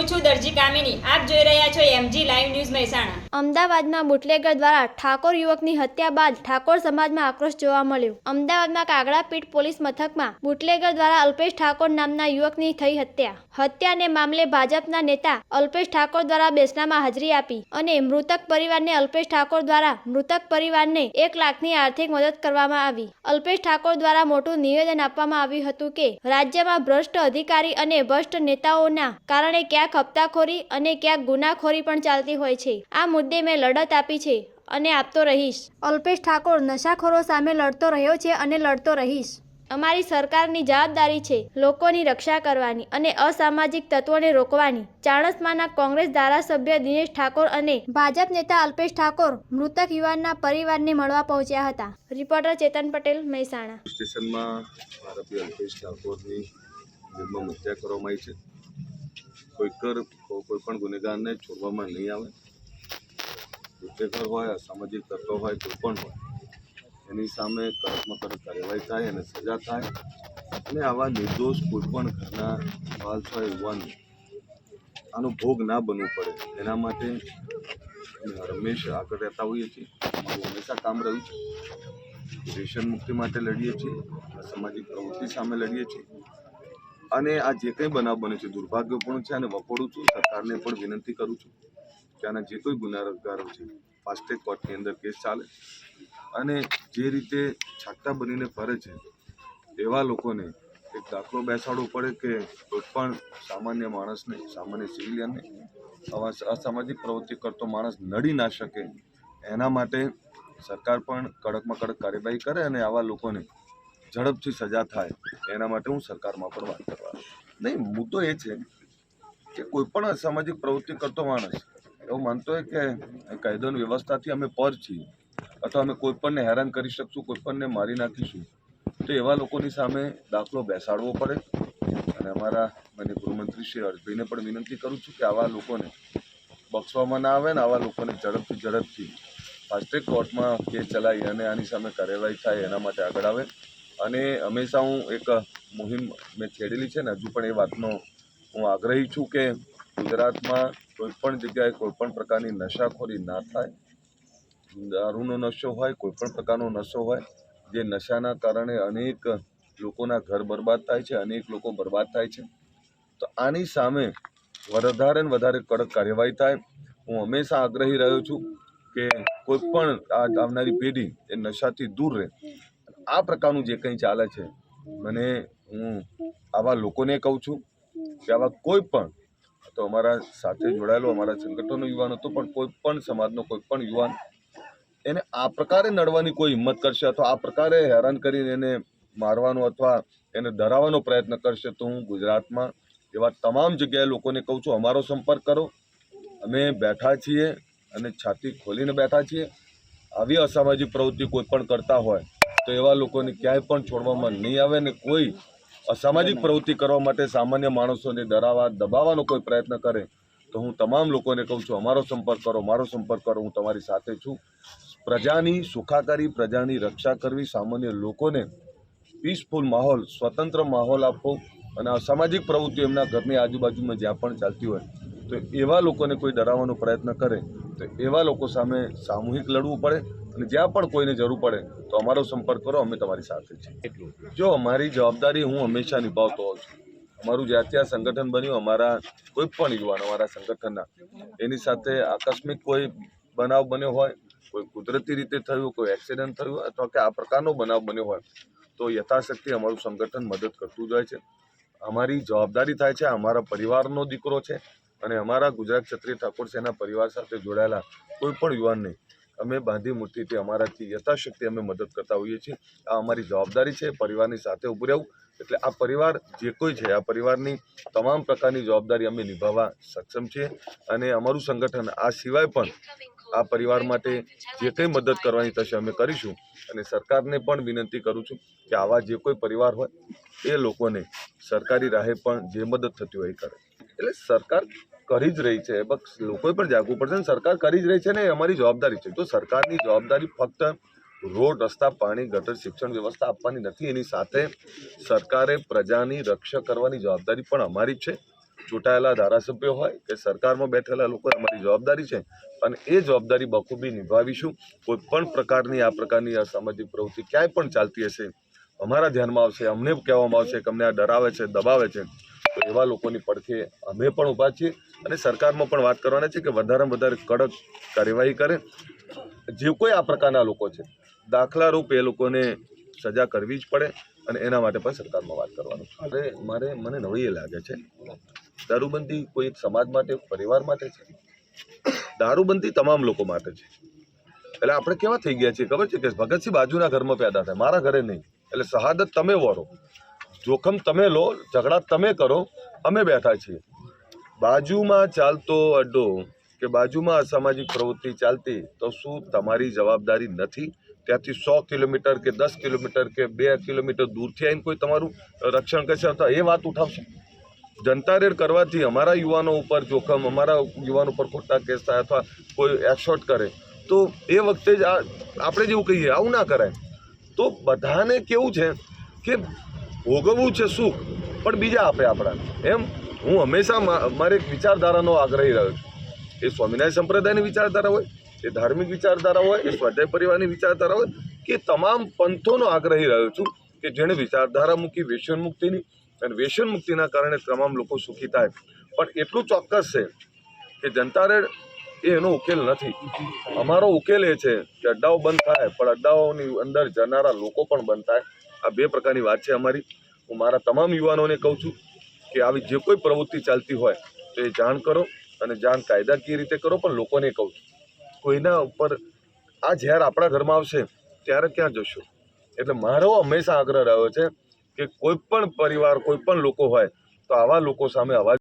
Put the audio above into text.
હું છું દરજી કામિની, આપ જોઈ રહ્યા છો એમજી લાઈવ ન્યૂઝ મહેસાણા. અમદાવાદમાં બુટલેગર દ્વારા ઠાકોર યુવકની હત્યા બાદ ઠાકોર સમાજમાં આક્રોશ જોવા મળ્યો. અમદાવાદમાં કાગડાપીઠ પોલીસ મથકમાં બુટલેગર દ્વારા અલ્પેશ ઠાકોર નામના યુવકની થઈ હત્યા. હત્યાને મામલે ભાજપના નેતા અલ્પેશ ઠાકોર દ્વારા બેસનામાં હાજરી આપી અને મૃતક પરિવારને અલ્પેશ ઠાકોર દ્વારા મૃતક પરિવારને એક લાખની આર્થિક મદદ કરવામાં આવી. અલ્પેશ ઠાકોર દ્વારા મોટું નિવેદન આપવામાં આવ્યું હતું કે રાજ્યમાં ભ્રષ્ટ અધિકારી અને ભ્રષ્ટ નેતાઓના કારણે ક્યાંક હપ્તાખોરી અને ક્યાંક ગુનાખોરી પણ ચાલતી હોય છે. આ મુદ્દે મેં લડત આપી છે અને આપતો રહીશ. અલ્પેશ ઠાકોર નશાખોરો સામે લડતો રહ્યો છે અને લડતો રહીશ. અમારી સરકારની જવાબદારી છે લોકોની રક્ષા કરવાની અને અસામાજિક તત્વોને રોકવાની. ચાણસમાના કોંગ્રેસ ધારાસભ્ય દિનેશ ઠાકોર અને ભાજપ નેતા અલ્પેશ ઠાકોર મૃતક યુવાનના પરિવારને મળવા પહોંચ્યા હતા. રિપોર્ટર ચેતન પટેલ મહેસાણા. સ્ટેશનમાં આરોપી અલ્પેશ ઠાકોરની નિર્મમ હત્યા કરવામાં આવી છે. કોઈકર, કોઈ પણ ગુનેગારને છોડવામાં નહીં આવે. ગુનેગાર હોય, અસામાજિક તત્વો હોય કોઈ પણ હોય, એની સામે કડકમાં કડક કાર્યવાહી થાય અને સજા થાય. અને આવા નિર્દોષ કોઈપણ ઘરના બાલ છ યુવાન, આનો ભોગ ના બનવું પડે. એના માટે હંમેશ આગળ રહેતા હોઈએ છીએ. અમારું હંમેશા કામ રહ્યું છે. દેશન મુક્તિ માટે લડીએ છીએ. સામાજિક પ્રવૃત્તિ સામે લડીએ છીએ. અને આ જે કંઈ બનાવ બને છે દુર્ભાગ્યપૂર્ણ છે અને વખોડું છું, સરકારને પણ વિનંતી કરું છું કે આના જે કોઈ ગુનેગારો છે ફાસ્ટેગ કોર્ટની અંદર કેસ ચાલે અને જે રીતે છાકટા બનીને ફરે છે, એવા લોકોને એક દાખલો બેસાડવો પડે કે કોઈ પણ સામાન્ય માણસને, સામાન્ય સિવિલિયનને, આવા અસામાજિક પ્રવૃત્તિ કરતો માણસ નડી ના શકે. એના માટે સરકાર પણ કડકમાં કડક કાર્યવાહી કરે અને આવા લોકોને ઝડપથી સજા થાય, એના માટે હું સરકારમાં પણ વાત કરવા નહીં, મુદ્દો એ છે કે કોઈ પણ અસામાજિક પ્રવૃત્તિ કરતો માણસ, એવું માનતો હોય કે કાયદોની વ્યવસ્થાથી અમે પર છીએ, અથવા અમે કોઈપણને હેરાન કરી શકશું કોઈપણને મારી નાખીશું, તો એવા લોકોની સામે દાખલો બેસાડવો પડે. અને અમારા મને ગૃહમંત્રી શ્રી હર્ષભાઈને પણ વિનંતી કરું છું કે આવા લોકોને બક્ષવામાં ના આવે ને આવા લોકોને ઝડપથી ઝડપથી ફાસ્ટ્રેક કોર્ટમાં કેસ ચલાવી અને આની સામે કાર્યવાહી થાય એના માટે આગળ આવે. અને હંમેશા હું એક મુહિમ મેં છેડેલી છે ને, હજુ પણ એ વાતનો હું આગ્રહી છું કે ગુજરાતમાં કોઈ પણ જગ્યાએ કોઈ પણ પ્રકારની નશાખોરી ના થાય. દારૂનો નશો હોય કોઈ પણ પ્રકારનો નશો હોય, જે નશાના કારણે અનેક લોકોના ઘર બરબાદ થાય છે, અનેક લોકો બરબાદ થાય છે. તો આની સામે વધારે ને વધારે કડક કાર્યવાહી થાય. હું હંમેશા આગ્રહી રહ્યો છું કે કોઈ પણ આ આવનારી પેઢી એ નશાથી દૂર રહે. આ પ્રકારનું જે કંઈ ચાલે છે, મને હું આવા લોકોને કહું છું કે આવા કોઈ પણ તો અમારા સાથે જોડાયેલો અમારા સંગઠનનો યુવાન હતો, પણ કોઈ પણ સમાજનો કોઈ પણ યુવાન, એને આ પ્રકારે નડવાની કોઈ હિંમત કરશે અથવા આ પ્રકારે હેરાન કરીને એને મારવાનો અથવા એને ડરાવવાનો પ્રયત્ન કરશે તો હું ગુજરાતમાં એવા તમામ જગ્યાએ લોકોને કહું છું, અમારો સંપર્ક કરો. અમે બેઠા છીએ અને છાતી ખોલીને બેઠા છીએ. આવી અસામાજિક પ્રવૃત્તિ કોઈ પણ કરતા હોય તો એવા લોકોને ક્યાંય પણ છોડવામાં નહીં આવે ને કોઈ અસામાજિક પ્રવૃત્તિ કરવા માટે સામાન્ય માણસોને ડરાવા દબાવવાનો કોઈ પ્રયત્ન કરે તો હું તમામ લોકોને કહું છું અમારો સંપર્ક કરો મારો સંપર્ક કરો હું તમારી સાથે છું. પ્રજાની સુખાકારી પ્રજાની રક્ષા કરવી સામાન્ય લોકોને પીસફુલ માહોલ સ્વતંત્ર માહોલ આપવો અને અસામાજિક પ્રવૃત્તિઓ એમના ઘરની આજુબાજુમાં જ્યાં પણ ચાલતી હોય તો એવા લોકોને કોઈ ડરાવવાનો પ્રયત્ન કરે તો એવા લોકો સામે સામૂહિક લડવું પડે અને જ્યાં પણ કોઈને જરૂર પડે તો અમારો સંપર્ક કરો, અમે તમારી સાથે છીએ. જો અમારી જવાબદારી હું હંમેશા નિભાવતો હોઉં છું. અમારું જ્યાં ત્યાં સંગઠન બન્યું, અમારા કોઈ પણ યુવાન, અમારા સંગઠનના, એની સાથે આકસ્મિક કોઈ બનાવ બન્યો હોય, કોઈ કુદરતી રીતે થયું, કોઈ એક્સિડન્ટ થયું અથવા કે આ પ્રકારનો બનાવ બન્યો હોય, તો યથાશક્તિ અમારું સંગઠન મદદ કરતું જ હોય છે. અમારી જવાબદારી થાય છે, અમારા પરિવારનો દીકરો છે અને અમારા ગુજરાત ક્ષત્રિય ઠાકોર સેના પરિવાર સાથે જોડાયેલા કોઈ પણ યુવાનને અમે બાંધી મૂર્તિથી અમારાથી યથાશક્તિ અમે મદદ કરતા હોઈએ છીએ. આ અમારી જવાબદારી છે, પરિવારની સાથે ઊભું રહેવું. એટલે આ પરિવાર જે કોઈ છે, આ પરિવારની તમામ પ્રકારની જવાબદારી અમે નિભાવવા સક્ષમ છીએ. અને અમારું સંગઠન આ સિવાય પણ આ પરિવાર માટે જે કંઈ મદદ કરવાની થશે અમે કરીશું. અને સરકારને પણ વિનંતી કરું છું કે આવા જે કોઈ પરિવાર હોય, એ લોકોને સરકારી રાહે પણ જે મદદ થતી હોય એ કરે. એટલે સરકાર કરી જ રહી છે. બસ લોકોએ પણ જાગવું પડશે ને. સરકાર કરી જ રહી છે ને, એ અમારી જવાબદારી છે. તો સરકારની જવાબદારી ફક્ત રોડ, રસ્તા, પાણી, ગટર, શિક્ષણ વ્યવસ્થા આપવાની નથી, એની સાથે સરકારે પ્રજાની રક્ષા કરવાની જવાબદારી પણ અમારી છે. ચૂંટાયેલા ધારાસભ્યો હોય કે સરકારમાં બેઠેલા લોકો અમારી જવાબદારી છે. અને એ જવાબદારી બખૂબી નિભાવીશું. કોઈ પણ પ્રકારની આ પ્રકારની અસામાજિક પ્રવૃત્તિ ક્યાંય પણ ચાલતી હશે. અમારા ધ્યાનમાં આવશે, અમને કહેવામાં આવશે કે અમને આ ડરાવે છે, દબાવે છે. તો એવા લોકોની પડખે અમે પણ ઊભા છીએ અને સરકારમાં પણ વાત કરવાની છે કે વધારેમાં વધારે કડક કાર્યવાહી કરે. જે કોઈ આ પ્રકારના લોકો છે, દાખલારૂપ એ લોકોને સજા કરવી જ પડે અને એના માટે પણ સરકારમાં વાત કરવાનું અરે મારે, મને નવી એ લાગે છે, દારૂબંધી કોઈ સમાજ માટે પરિવાર માટે છે? દારૂબંધી તમામ લોકો માટે છે. એટલે આપણે કેવા થઈ ગયા છીએ? ખબર છે કે ભગતસિંહ બાજુના ઘરમાં પેદા થાય. મારા ઘરે નહીં. એટલે શહાદત તમે વરો. જોખમ તમે લો, ઝઘડા તમે કરો, અમે બેઠા છીએ. બાજુમાં ચાલતો અડ્ડો કે બાજુમાં અસામાજિક પ્રવૃત્તિ ચાલતી, તો શું તમારી જવાબદારી નથી? ત્યાંથી સો કિલોમીટર કે દસ કિલોમીટર કે બે કિલોમીટર દૂરથી આવીને કોઈ તમારું રક્ષણ કરશે? તો એ વાત ઉઠાવશે. જનતા રેડ કરવાથી અમારા યુવાનો ઉપર જોખમ, અમારા યુવાનો ઉપર ખોટા કેસ થાય અથવા કોઈ એક્સોર્ટ કરે, તો એ વખતે જ આપણે જેવું કહીએ, આવું ના કરાય. તો બધાને કેવું છે કે ભોગવવું છે સુખ, પણ બીજા આપે આપણા એમ? હું હંમેશા મારે એક વિચારધારાનો આગ્રહી રહ્યો છું. એ સ્વામિનારાયણ સંપ્રદાયની વિચારધારા હોય, એ ધાર્મિક વિચારધારા હોય, એ સ્વાધ્યાય પરિવારની વિચારધારા હોય, કે તમામ પંથોનો આગ્રહી રહ્યો છું, કે જેણે વિચારધારા મૂકી વ્યસન અને વ્યસન કારણે તમામ લોકો સુખી થાય. પણ એટલું ચોક્કસ છે કે જનતા રેડ એ એનો ઉકેલ નથી. અમારો ઉકેલ એ છે કે અડ્ડાઓ બંધ થાય, પણ અડ્ડાઓની અંદર જનારા લોકો પણ બંધ થાય. આ બે પ્રકારની વાત છે અમારી. હું મારા તમામ યુવાનોને કહું છું કે આવી જે કોઈ પ્રવૃત્તિ ચાલતી હોય તો એ જાણ કરો અને જાણ કાયદાકીય રીતે કરો, પણ લોકોને કહું છું. કોઈના ઉપર આ ઝેર આપણા ઘરમાં આવશે ત્યારે ક્યાં જશો? એટલે મારો હંમેશા આગ્રહ રહ્યો છે કે કોઈ પણ પરિવાર, કોઈ પણ લોકો હોય તો આવા લોકો સામે અવાજ